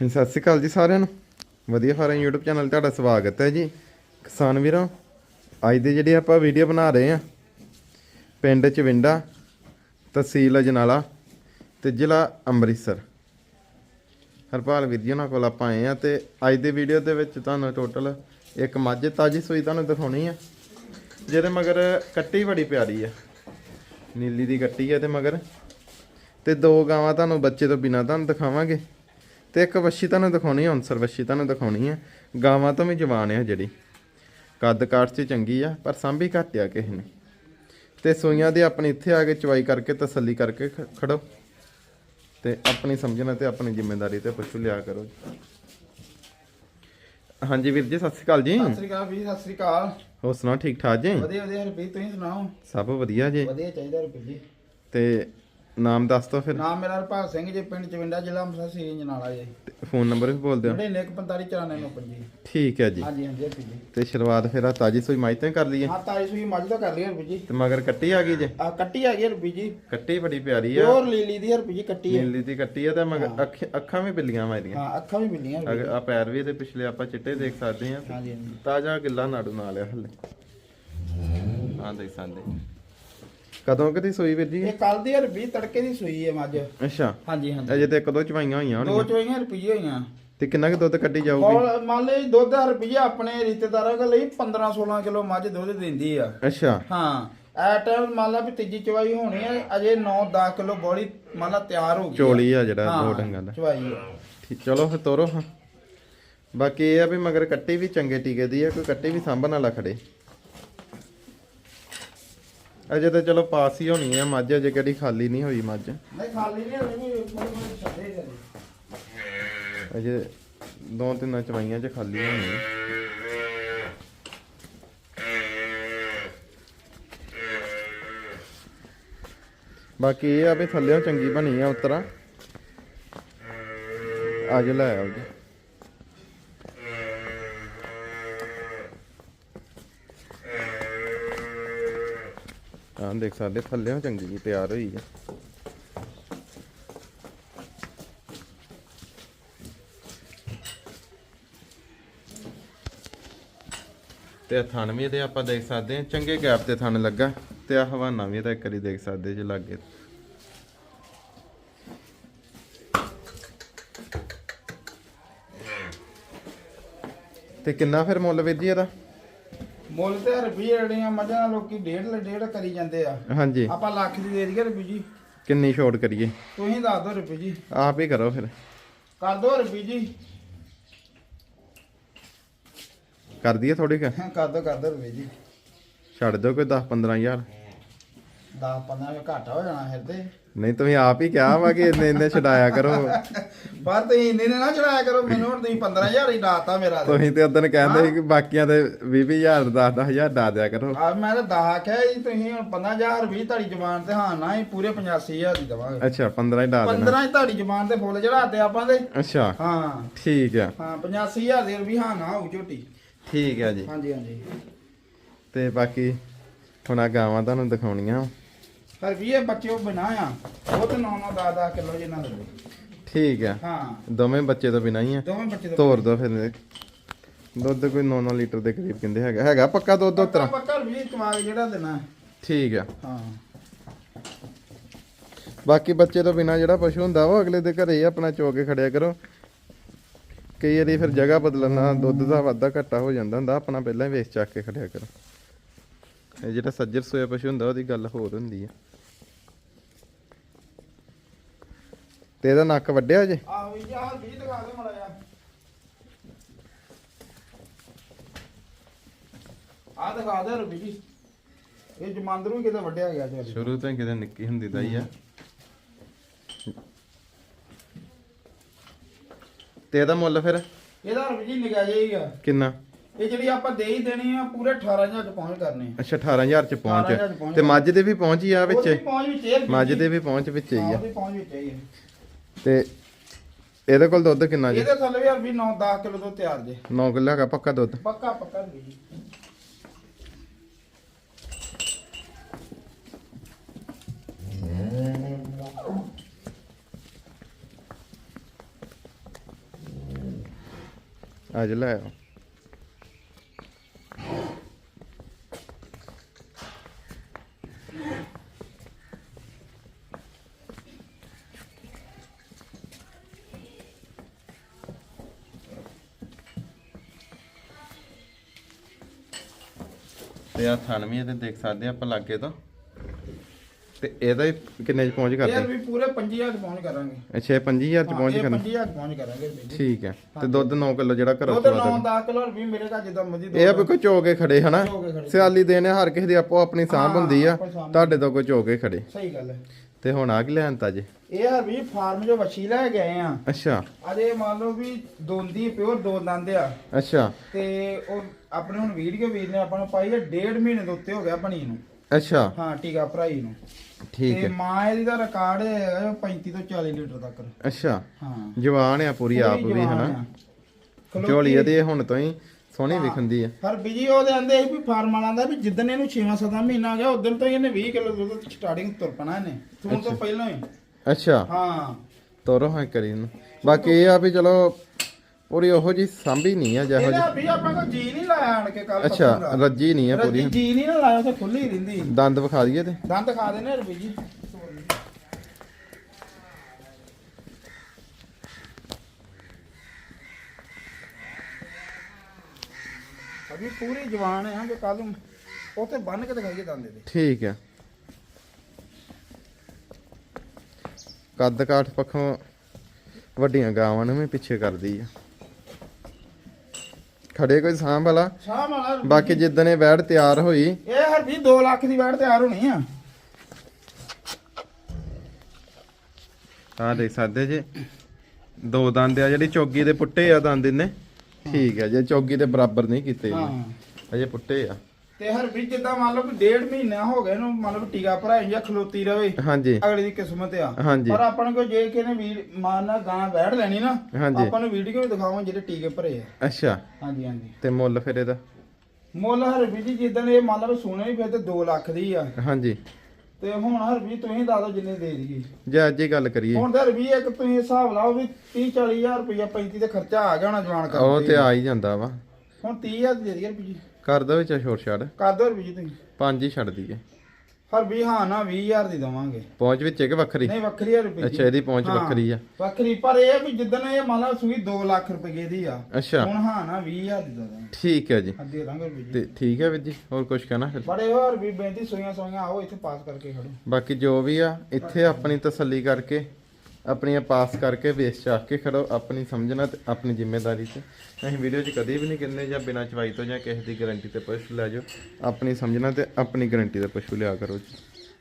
ਸਤਿ ਸ਼੍ਰੀ ਅਕਾਲ ਜੀ ਸਾਰਿਆਂ ਨੂੰ। ਵਧੀਆ ਫਾਰਮ YouTube ਚੈਨਲ ਤੁਹਾਡਾ ਸਵਾਗਤ ਹੈ ਜੀ। ਕਿਸਾਨ ਵੀਰੋ, ਅੱਜ ਦੀ ਜਿਹੜੀ ਆਪਾਂ ਵੀਡੀਓ ਬਣਾ ਰਹੇ ਆ ਪਿੰਡ ਚਵਿੰਡਾ, ਤਹਿਸੀਲ ਅਜਨਾਲਾ ਤੇ ਜ਼ਿਲ੍ਹਾ ਅੰਮ੍ਰਿਤਸਰ। ਹਰਪਾਲ ਵੀਰ ਜੀ ਉਹਨਾਂ ਕੋਲ ਆਪਾਂ ਆਏ ਆ ਤੇ ਅੱਜ ਦੀ ਵੀਡੀਓ ਦੇ ਵਿੱਚ ਤੁਹਾਨੂੰ ਟੋਟਲ ਇੱਕ ਮੱਝ ਤਾਜੀ ਸੂਈ ਤੁਹਾਨੂੰ ਦਿਖਾਉਣੀ ਆ, ਜਿਹਦੇ ਮਗਰ ਕੱਟੀ ਬੜੀ ਪਿਆਰੀ ਆ। ਨੀਲੀ ਦੀ ਕੱਟੀ ਆ ਤੇ ਮਗਰ। ਤੇ ਦੋ ਗਾਵਾਂ ਤੁਹਾਨੂੰ ਬੱਚੇ ਤੋਂ ਬਿਨਾਂ ਤੁਹਾਨੂੰ ਦਿਖਾਵਾਂਗੇ। ਤੇ ਇੱਕ ਵੱਛੀ ਤੁਹਾਨੂੰ ਦਿਖਾਉਣੀ ਹੈ ਅਨਸਰ ਵੱਛੀ ਤੁਹਾਨੂੰ ਦਿਖਾਉਣੀ ਹੈ ਗਾਵਾਂ ਤੋਂ ਵੀ ਜਵਾਨ ਹੈ ਜਿਹੜੀ। ਕੱਦ ਕਾਠ 'ਚ ਚੰਗੀ ਆ ਪਰ ਸਾਂਭੀ ਘੱਟ ਆ ਕਿਸੇ ਨੇ। ਤੇ ਸੂਈਆਂ ਦੇ ਆਪਣੀ ਇੱਥੇ ਆ ਕੇ ਚਵਾਈ ਕਰਕੇ ਤਸੱਲੀ ਕਰਕੇ ਖੜੋ। ਤੇ ਆਪਣੀ ਸਮਝਣਾ ਤੇ ਆਪਣੀ ਜ਼ਿੰਮੇਵਾਰੀ ਤੇ ਪਸ਼ੂ ਲਿਆ ਕਰੋ। ਹਾਂਜੀ ਵੀਰ ਜੀ ਸਤਿ ਸ਼੍ਰੀ ਅਕਾਲ ਜੀ। ਸਤਿ ਸ੍ਰੀ ਅਕਾਲ ਵੀ ਸਤਿ ਸ੍ਰੀ ਅਕਾਲ। ਹੋਰ ਸੁਣਾਓ ਠੀਕ ਠਾਕ ਜੀ? ਵਧੀਆ ਵਧੀਆ ਰੁਪਏ ਤੁਸੀਂ ਸੁਣਾਓ? ਸਭ ਵਧੀਆ ਜੀ। ਵਧੀਆ ਚਾਹੀਦਾ ਰੁਪਏ ਜੀ। ਤੇ ਨਾਮ ਦੱਸ ਦਿਓ ਫਿਰ। ਨਾਮ ਮੇਰਾ ਹਰਪਾਲ ਸਿੰਘ ਜੀ ਪਿੰਡ ਚਵਿੰਡਾ ਜ਼ਿਲ੍ਹਾ ਅੰਮ੍ਰਿਤਸਰ ਸੀ ਜਨਾਲਾ ਜੀ। ਫੋਨ ਨੰਬਰ ਵੀ ਬੋਲ ਦਿਓ। 99459499 ਠੀਕ ਹੈ ਜੀ। ਹਾਂਜੀ ਹਾਂਜੀ ਰੁਪਏ ਜੀ ਤੇ ਸ਼ੁਰੂਆਤ ਫਿਰ ਆ ਤਾਜੀ ਸੂਈ ਮਾਈ ਤੋਂ ਕਰ ਲਈਏ। ਹਾਂ ਤਾਈ ਸੂਈ ਮੱਝ ਦਾ ਕਰ ਲਈ ਜੀ। ਤੇ ਮਗਰ ਕੱਟੀ ਆ ਗਈ ਜੇ? ਆ ਕੱਟੀ ਆ ਗਈ ਜੀ। ਕੱਟੀ ਬੜੀ ਪਿਆਰੀ ਆ। ਪਿਓਰ ਲੀਲੀ ਦੀ ਰੁਪਏ ਜੀ ਕੱਟੀ ਹੈ ਨੀਲੀ ਦੀ ਕੱਟੀ ਆ ਤੇ ਮਗਰ ਅੱਖ- ਵੀ ਬਿੱਲੀਆਂ ਮਾਰੀਆਂ ਹਾਂ ਅੱਖਾਂ ਵੀ ਰੁਪਏ ਆ ਪੈਰ ਵੀ ਤੇ ਪਿਛਲੇ ਆਪਾਂ ਚਿੱਟੇ ਦੇਖ ਸਕਦੇ ਆ। ਹਾਂਜੀ ਤਾਜ਼ਾ ਗਿੱਲਾ ਨਾੜੂ ਨਾਲ ਆ ਹੱਲੇ। ਆ ਦੇਖ ਸਕਦੇ। ਕਦੋਂ ਕਦੀ ਸੂਈ ਵੀਰ ਜੀ? ਇਹ ਕੱਲ ਦੀ ਰੁਪਏ ਤੜਕੇ ਦੀ ਸੂਈ ਹੈ ਮੱਝ ਅੱਛਾ। ਹਾਂਜੀ ਹਾਂਜੀ। ਅਜੇ ਤੇ ਇੱਕ ਦੋ ਚਵਾਈਆਂ ਹੋਈਆਂ ਦੋ ਹੋਣਗੀਆਂ। ਚੋਈਆਂ ਰੁਪਏ ਹੋਈਆਂ। ਤੇ ਕਿੰਨਾ ਕੁ ਦੁੱਧ ਕੱਢੀ ਜਾਊਗੀ? ਔਰ ਮੰਨ ਲਈ ਦੁੱਧ ਰੁਪਏ ਆਪਣੇ ਰਿਸ਼ਤੇਦਾਰਾਂ ਕੋਲ ਲਈ 15 16 ਕਿਲੋ ਮੱਝ ਦੁੱਧ ਦਿੰਦੀ ਆ। ਅੱਛਾ। ਹਾਂ ਐ ਟਾਈਮ ਮੰਨ ਲਾ ਵੀ ਤੀਜੀ ਚਵਾਈ ਹੋਣੀ ਹੈ ਅਜੇ 9-10 ਕਿਲੋ ਬੋਲੀ ਮੰਨ ਲਾ ਤਿਆਰ ਹੋ ਗਈ ਚੋਲੀ ਆ ਜਿਹੜਾ ਹਾਂ, ਦੋ ਡੰਗਾਂ ਦਾ। ਚਵਾਈ ਆ। ਠੀਕ ਚਲੋ ਫਿਰ ਤੋਰੋ ਹਾਂ। ਬਾਕੀ ਇਹ ਆ ਵੀ ਮਗਰ ਕੱਟੀ ਵੀ ਚੰਗੇ ਟੀਕੇ ਦੀ ਆ ਕੋਈ ਕੱਟੀ ਵੀ ਸਾਂਭਣ ਵਾਲਾ ਖੜੇ। ਅਜੇ ਤਾਂ ਚਲੋ ਪਾਸ ਹੀ ਹੋਣੀ ਆ ਮੱਝ ਅਜੇ ਕਿਹੜੀ ਖਾਲੀ ਨਹੀਂ ਹੋਈ ਮੱਝ। ਨਹੀਂ ਖਾਲੀ ਨਹੀਂ ਹੋਣੀ ਛੱਡੇ ਅਜੇ ਦੋ ਤਿੰਨ ਚਵਾਈਆਂ ਚ ਖਾਲੀ ਹੋਣੀ ਬਾਕੀ ਇਹ ਆ ਵੀ ਥੱਲੇੋਂ ਚੰਗੀ ਬਣੀ ਆ ਉਤਰਾ। ਅੱਜ ਲੈ ਆਓ ਜੀ। ਹਾਂ ਦੇਖ ਸਕਦੇ ਥੱਲੇੋਂ ਚੰਗੀ ਜੀ ਤਿਆਰ ਹੋਈ ਹੈ ਤੇ ਥਣ ਵੀ ਇਹਦੇ ਆਪਾਂ ਦੇਖ ਸਕਦੇ ਹਾਂ। ਚੰਗੇ ਗੈਪ ਤੇ ਥਣ ਲੱਗਾ। ਤੇ ਆ ਹਵਾਨਾ ਵੀ ਇਹਦਾ ਇੱਕ ਵਾਰੀ ਦੇਖ ਸਕਦੇ ਜੇ ਲੱਗੇ ਤੇ ਕਿੰਨਾ ਫਿਰ ਮੁੱਲ ਵੀਰ ਜੀ ਇਹਦਾ? ਮੁੱਲ ਤੇ ਰੁਪਏ ਜਿਹੜੀਆਂ ਮੱਝਾਂ ਲੋਕੀ ਡੇਢ ਲੈ ਡੇਢ ਕਰੀ ਜਾਂਦੇ ਆ। ਹਾਂਜੀ। ਆਪਾਂ ਲੱਖ ਦੀ ਦੇ ਦਈਏ ਰੁਪਏ ਜੀ। ਕਿੰਨੀ ਛੋਟ ਕਰੀਏ? ਤੁਸੀਂ ਦੱਸ ਦਿਓ ਰੁਪਏ ਜੀ। ਆਪ ਹੀ ਕਰੋ ਫਿਰ। ਕਰ ਦਿਓ ਰੁਪਏ ਜੀ। ਕਰ ਦਈਏ ਥੋੜੀ ਕੁ? ਕਰ ਦਿਓ ਕਰ ਦਿਓ ਰੁਪਏ ਜੀ। ਛੱਡ ਦਿਓ ਕੋਈ 10 15000 10 15 ਵਿੱਚ ਘਾਟਾ ਹੋ ਜਾਣਾ ਫਿਰ ਤੇ। ਨਹੀਂ ਤੁਸੀਂ ਆਪ ਹੀ ਕਿਹਾ ਵਾ ਕਿ ਇੰਨੇ ਇੰਨੇ ਛਡਾਇਆ ਕਰੋ। ਪਰ ਤੁਸੀਂ ਇੰਨੇ ਨੇ ਨਾ ਚੜਾਇਆ ਕਰੋ ਮੈਨੂੰ ਹੁਣ ਤੁਸੀਂ 15000 ਹੀ ਡਾਤਾ ਮੇਰਾ। ਤੁਸੀਂ ਤੇ ਉਦੋਂ ਕਹਿੰਦੇ ਸੀ ਕਿ ਬਾਕੀਆਂ ਦੇ 20000 10000 ਡਾ ਦਿਆ ਕਰੋ। ਆ ਮੈਂ ਤਾਂ 10 ਆਖਿਆ ਜੀ ਤੁਸੀਂ ਹੁਣ 15000 20 ਤੁਹਾਡੀ ਜ਼ਬਾਨ ਤੇ ਹਾਂ ਨਾ ਹੀ ਪੂਰੇ 85000 ਦੀ ਦਵਾਂਗੇ। ਅੱਛਾ 15 ਹੀ ਡਾ ਦੇਣਾ। 15 ਹੀ ਤੁਹਾਡੀ ਜ਼ਬਾਨ ਤੇ ਫੁੱਲ ਚੜਾਤੇ ਆਪਾਂ ਦੇ। ਅੱਛਾ। ਹਾਂ। ਠੀਕ ਆ। ਹਾਂ 85000 ਦੇ ਵੀ ਹਾਂ ਨਾ ਹੋਊ ਝੋਟੀ। ਠੀਕ ਆ ਜੀ। ਹਾਂਜੀ ਹਾਂਜੀ। ਤੇ ਬਾਕੀ ਹੁਣ ਆ ਗਾਵਾਂ ਤੁਹਾਨੂੰ ਦਿਖਾਉਣੀਆਂ। ਹਰ ਵੀ ਇਹ ਬੱਚੇ ਉਹ ਬਣਾ ਆ। ਉਹ ਤੇ 9 9 10 10 ਕਿਲੋ ਜਿੰਨਾ ਦੇ ਠੀਕ ਆ। ਹਾਂ। ਦੋਵੇਂ ਬੱਚੇ ਤੋਂ ਬਿਨਾਂ ਹੀ ਆ। ਦੋਵੇਂ ਬੱਚੇ ਤੋਰ ਦੋ ਫਿਰ। ਦੁੱਧ ਕੋਈ 9-9 ਲੀਟਰ ਦੇ ਕਰੀਬ ਕਹਿੰਦੇ ਹੈਗਾ। ਹੈਗਾ ਪੱਕਾ ਦੁੱਧ ਉਤਰਾ। ਪੱਕਾ ਵੀ ਚਵਾ ਕੇ ਜਿਹੜਾ ਦੇਣਾ। ਠੀਕ ਆ। ਹਾਂ। ਬਾਕੀ ਬੱਚੇ ਤੋਂ ਬਿਨਾਂ ਜਿਹੜਾ ਪਸ਼ੂ ਹੁੰਦਾ ਉਹ ਅਗਲੇ ਦੇ ਘਰੇ ਹੀ ਆਪਣਾ ਚੋ ਕੇ ਖੜਿਆ ਕਰੋ। ਕਈ ਵਾਰੀ ਫਿਰ ਜਗ੍ਹਾ ਬਦਲਣ ਦੁੱਧ ਦਾ ਵਾਧਾ ਘਾਟਾ ਹੋ ਜਾਂਦਾ ਹੁੰਦਾ ਆਪਣਾ ਪਹਿਲਾਂ ਹੀ ਵੇਚ ਚੱਕ ਕੇ ਖੜਿਆ ਕਰੋ। ਇਹ ਜਿਹੜਾ ਸੱਜਰ ਸੋਇਆ ਪਸ਼ੂ ਹੁੰਦਾ ਉਹਦੀ ਗੱਲ ਹੋਰ ਹੁੰਦੀ ਆ। ਤੇ ਇਹਦਾ ਨੱਕ ਵੱਡਿਆ ਜੇ ਆਹ ਵੀ ਆਹ ਵੀ ਦਿਖਾ ਦੇ ਮੜਾ ਜਾ ਆ ਦਿਖਾ ਦੇ ਰੁਪੀ ਜੀ। ਇਹ ਜਮਾਂਦਰੂ ਕਿਤੇ ਵੱਡਿਆ ਗਿਆ ਜੀ ਸ਼ੁਰੂ ਤੋਂ ਹੀ ਕਿਤੇ ਨਿੱਕੀ ਹੁੰਦੀ ਦਾ ਹੀ ਆ। ਤੇ ਇਹਦਾ ਮੁੱਲ ਫਿਰ? ਇਹਦਾ ਰੁਪੀ ਜੀ ਨਿਕਾ ਜਾਈਗਾ ਕਿੰਨਾ? ਇਹ ਜਿਹੜੀ ਆਪਾਂ ਦੇ ਹੀ ਦੇਣੀ ਆ ਪੂਰੇ 18000 ਚ ਪਹੁੰਚ ਕਰਨੇ ਅੱਛਾ 18000 ਚ 18,000 ਚ ਪਹੁੰਚ ਪਹੁੰਚ ਤੇ ਮੱਝ ਦੇ ਵੀ ਪਹੁੰਚ ਹੀ ਆ ਵਿੱਚ? ਪਹੁੰਚ ਵਿੱਚ ਇਹ ਰੁਪਏ ਮੱਝ ਜੀ। ਦੇ ਵੀ ਪਹੁੰਚ ਵਿੱਚ ਹੀ ਆ। ਉਹਦੀ ਪਹੁੰਚ ਵਿੱਚ ਹੀ ਹੈ ਤੇ ਇਹਦੇ ਕੋਲ ਦੁੱਧ ਕਿੰਨਾ ਜੀ? ਇਹਦੇ ਥੱਲੇ ਵੀ ਰੁਪੀ 9 10 ਕਿਲੋ ਤੋਂ ਤਿਆਰ ਜੇ। 9 ਕਿਲੋ ਹੈਗਾ ਪੱਕਾ ਦੁੱਧ? ਪੱਕਾ ਪੱਕਾ ਜੀ। ਅੱਜ ਲੈ ਆਓ। ਤੇ ਆ ਥਣ ਵੀ ਇਹਦੇ ਦੇਖ ਸਕਦੇ ਆ ਆਪਾਂ ਲਾਗੇ ਤੋਂ। ਤੇ ਇਹਦਾ ਹੀ ਕਿੰਨੇ ਚ ਪਹੁੰਚ ਇਹ ਕਰਦੇ ਵੀ ਪੂਰੇ 5000 ਚ ਪਹੁੰਚ ਕਰਾਂਗੇ। ਅੱਛਾ ਇਹ 25000 ਚ ਪਹੁੰਚ ਇਹ ਕਰਨਾ 5000 ਚ ਪਹੁੰਚ ਕਰਾਂਗੇ ਵੀਰ ਜੀ। ਠੀਕ ਹੈ। ਤੇ ਦੁੱਧ 9 ਕਿਲੋ ਜਿਹੜਾ ਘਰੋਂ ਦੁੱਧ ਚਵਾ 9 ਦੇ 10 ਕਿਲੋ ਵੀ ਮੇਰੇ ਘਰ ਜਿੱਦਾਂ ਮਰਜ਼ੀ ਇਹ ਆ ਵੀ ਕੋਈ ਚੋ ਕੇ ਖੜੇ ਹਨਾ? ਚੋ ਕੇ ਖੜੇ। ਸਿਆਲੀ ਦੇ ਨੇ ਹਰ ਕਿਸੇ ਦੀ ਆਪੋ ਆਪਣੀ ਸਾਂਭ ਹੁੰਦੀ ਆ। ਸਾਂਭ। ਤੁਹਾਡੇ ਤੋਂ ਕੋਈ ਚੋ ਕੇ ਖੜੇ। ਸਹੀ ਗੱਲ ਹੈ। ਤੇ ਹੁਣ ਆ ਕੀ ਲੈਣ ਤਾ ਜੇ? ਇਹ ਵੀ ਫਾਰਮ ਜੋ ਵੱਛੀ ਲੈ ਆਏ ਆ। ਅੱਛਾ। ਅਜੇ ਮੰਨ ਲਓ ਵੀ ਦੋਂਦੀ ਪਿਓਰ ਦੋ ਦੰਦ ਆ। ਅੱਛਾ। ਤੇ ਉਹ ਆਪਣੇ ਹੁਣ ਵੀਡੀਓ ਵੀਰ ਨੇ ਆਪਾਂ ਨੂੰ ਪਾਈ ਹੈ ਡੇਢ ਮਹੀਨੇ ਦੇ ਉੱਤੇ ਹੋ ਗਿਆ ਬਣੀ ਨੂੰ। ਅੱਛਾ। ਹਾਂ ਟੀਕਾ ਭਰਾਈ ਨੂੰ। ਠੀਕ ਤੇ ਹੈ। ਮਾਂ ਇਹਦੀ ਦਾ ਰਿਕਾਰਡ ਹੈਗਾ ਜੋ 35 ਤੋਂ 40 ਲੀਟਰ ਤੱਕ। ਅੱਛਾ। ਹਾਂ। ਜਵਾਨ ਆ ਪੂਰੀ ਆਪ ਵੀ ਹਨਾ? ਝੋਲੀ ਇਹਦੀ ਹੁਣ ਤੋਂ ਹੀ ਸੋਹਣੀ ਵਿਖੰਦੀ ਆ। ਪਰ ਬੀਜੀ ਉਹਦੇ ਆਂਦੇ ਸੀ ਵੀ ਫਾਰਮ ਵਾਲਾਂ ਦਾ ਵੀ ਜਿੱਦਣ ਇਹਨੂੰ 6ਵਾਂ 7ਵਾਂ ਮਹੀਨਾ ਆ ਗਿਆ ਉਦੋਂ ਤੋਂ ਹੀ ਇਹਨੇ 20 ਕਿਲੋ ਦੁੱਧ ਸਟਾਰਟਿੰਗ ਤੁਰ ਪਣਾ ਇਹਨੇ। ਸੂਣ ਤੋਂ ਪਹਿਲਾਂ ਹੀ। ਅੱਛਾ। ਹਾਂ। ਤੋਰੋ ਹਾਂ ਕਰੀ ਨੂੰ ਬਾਕੀ ਇਹ ਆ ਵੀ ਚਲੋ ਪੂਰੀ ਉਹੋ ਜੀ ਸਾਂਭੀ ਨਹੀਂ ਆ ਜਿਹੋ ਇਹਦਾ ਜੀ ਵੀ ਆਪਾਂ ਕੋ ਜੀ ਨਹੀਂ ਲਾਇਆ ਆਣ ਕੇ ਕੱਲ ਅੱਛਾ ਰੱਜੀ ਨਹੀਂ ਆ ਪੂਰੀ। ਜੀ ਨਹੀਂ ਨਾ ਲਾਇਆ ਤੇ ਖੁੱਲੀ ਰਹਿੰਦੀ। ਦੰਦ ਵਿਖਾ ਦਈਏ ਤੇ। ਦੰਦ ਖਾ ਦੇਣੇ ਰਵੀ ਜੀ। ਅਭੀ ਪੂਰੀ ਜਵਾਨ ਹੈ ਕਿ ਕੱਲ ਨੂੰ। ਉੱਥੇ ਬੰਨ ਕੇ ਦਿਖਾਈਏ ਦੰਦ ਦੇ ਠੀਕ ਹੈ ਕੱਦ ਕਾਠ ਪੱਖੋਂ ਵੱਡੀਆਂ ਗਾਵਾਂ ਨੂੰ ਵੀ ਪਿੱਛੇ ਕਰਦੀ ਆ। ਖੜੇ ਕੋਈ ਸਾਂਭ ਵਾਲਾ? ਸ਼ਾਹ ਰਵੀ ਬਾਕੀ। ਜਿੱਦਣ ਇਹ ਵੈੜ ਤਿਆਰ ਹੋਈ। ਇਹ ਹਰਦੀ 2 ਲੱਖ ਦੀ ਵੈਟ ਤਿਆਰ ਹੋਣੀ ਆ। ਆ ਦੇਖ ਸਕਦੇ ਜੇ। ਦੋ ਦੰਦ ਆ ਜਿਹੜੀ ਚੌਗੀ ਦੇ ਪੁੱਟੇ ਆ ਦੰਦ ਇਹਨੇ। ਠੀਕ ਹੈ ਜੇ ਚੌਗੀ ਦੇ ਬਰਾਬਰ ਨਹੀਂ ਕੀਤੇ ਹਾਂ। ਇਹਨੇ ਅਜੇ ਪੁੱਟੇ ਆ। ਤੇ ਹਰਬੀ ਜਿੱਦਾਂ ਮੰਨ ਲਓ ਵੀ ਡੇਢ ਮਹੀਨਾ ਹੋ ਗਿਆ ਇਹਨੂੰ ਮੰਨ ਲਓ ਵੀ ਟੀਕਾ ਭਰਾਈ ਜਾਂ ਖਲੋਤੀ ਰਵੇ ਹਾਂਜੀ। ਅਗਲੀ ਦੀ ਕਿਸਮਤ ਆ। ਹਾਂਜੀ। ਪਰ ਆਪਾਂ ਨੂੰ ਕੋਈ ਜੇ ਕਿਨੇ ਵੀ ਮਾਰਨਾ ਗਾਂ ਬੈਠ ਲੈਣੀ ਨਾ ਹਾਂਜੀ। ਆਪਾਂ ਨੂੰ ਵੀਡੀਓ ਵੀ ਦਿਖਾਵਾਂ ਜਿਹੜੇ ਟੀਕੇ ਭਰੇ ਆ। ਅੱਛਾ। ਹਾਂਜੀ ਹਾਂਜੀ। ਤੇ ਮੁੱਲ ਫਿਰ ਇਹਦਾ? ਮੁੱਲ ਹਰਬੀ ਜੀ ਜਿੱਦਣ ਇਹ ਮੰਨ ਲਓ ਵੀ ਸੁਣੇ ਵੀ ਫਿਰ ਤੇ 2 ਲੱਖ ਦੀ ਆ। ਹਾਂਜੀ। ਤੇ ਹੁਣ ਹਰਬੀ ਤੁਸੀਂ ਦੱਸ ਦਿਓ ਜਿੰਨੇ ਦੇ ਦਈਏ। ਜੇ ਅੱਜ ਹੀ ਗੱਲ ਕਰੀਏ। ਹੁਣ ਤਾਂ ਹਰਬੀ ਇੱਕ ਤੁਸੀਂ ਹਿਸਾਬ ਲਾਓ ਵੀ 30 40000 ਰੁਪਇਆ 35 ਤੇ ਖਰਚਾ ਆ ਗਿਆ ਹੋਣਾ ਜਵਾਨ ਕਰ ਉਹ ਤੇ। ਆ ਹੀ ਜਾਂਦਾ ਵਾ। ਹੁਣ 30000 ਦੇ ਦਈਏ ਹਰਬੀ ਜੀ। ਕਰ ਦੋ ਵਿੱਚ ਛੋਟ ਛੱਡ। ਕਰ ਹਰਬੀ ਜੀ ਤੁਸੀਂ। ਪੰਜ ਹੀ ਛੱਡ ਦਈਏ। ਹਰਬੀ ਹਾਂ ਨਾ 20000 ਦੀ ਦਵਾਂਗੇ। ਪਹੁੰਚ ਵਿੱਚ ਇੱਕ ਵੱਖਰੀ। ਨਹੀਂ ਵੱਖਰੀ ਹੈ ਰੁਪਏ ਅੱਛਾ ਇਹਦੀ ਪਹੁੰਚ ਵੱਖਰੀ ਆ। ਵੱਖਰੀ ਪਰ ਇਹ ਆ ਵੀ ਜਿੱਦਣ ਇਹ ਮੰਨ ਲਾ ਸੂਈ 2 ਲੱਖ ਰੁਪਏ ਦੀ ਆ। ਅੱਛਾ। ਹੁਣ ਹਾਂ ਨਾ 20000 ਦੀ ਦਵਾਂਗੇ। ਠੀਕ ਹੈ ਜੀ। ਦੇ ਦਾਂਗੇ ਰੁਪਏ ਜੀ ਤੇ ਠੀਕ ਹੈ ਵੀਰ ਜੀ ਹੋਰ ਕੁਝ ਕਹਿਣਾ ਫਿਰ? ਬੜੇ ਹੋਰ ਵੀ ਬੇਨਤੀ ਸੋਈਆਂ ਸੋਈਆਂ ਆਓ ਇੱਥੇ ਪਾਸ ਕਰਕੇ ਖੜੋ। ਬਾਕੀ ਜੋ ਵੀ ਆ ਇੱਥੇ ਆਪਣੀ ਤਸੱਲੀ ਕਰਕੇ ਆਪਣੀਆਂ ਪਾਸ ਕਰਕੇ ਵੇਚ ਚਾਕ ਕੇ ਖੜੋ, ਆਪਣੀ ਸਮਝਣਾ ਤੇ ਆਪਣੀ ਜ਼ਿੰਮੇਵਾਰੀ ਤੇ। ਅਸੀਂ ਵੀਡੀਓ 'ਚ ਕਦੇ ਵੀ ਨਹੀਂ ਕਹਿੰਦੇ ਜਾਂ ਬਿਨਾਂ ਚਵਾਈ ਤੋਂ ਜਾਂ ਕਿਸੇ ਦੀ ਗਾਰੰਟੀ ਤੇ ਪਸ਼ੂ ਲੈ ਜਾਓ। ਆਪਣੀ ਸਮਝਣਾ ਤੇ ਆਪਣੀ ਗਾਰੰਟੀ ਤੇ ਪਸ਼ੂ ਲਿਆ ਕਰੋ ਜੀ।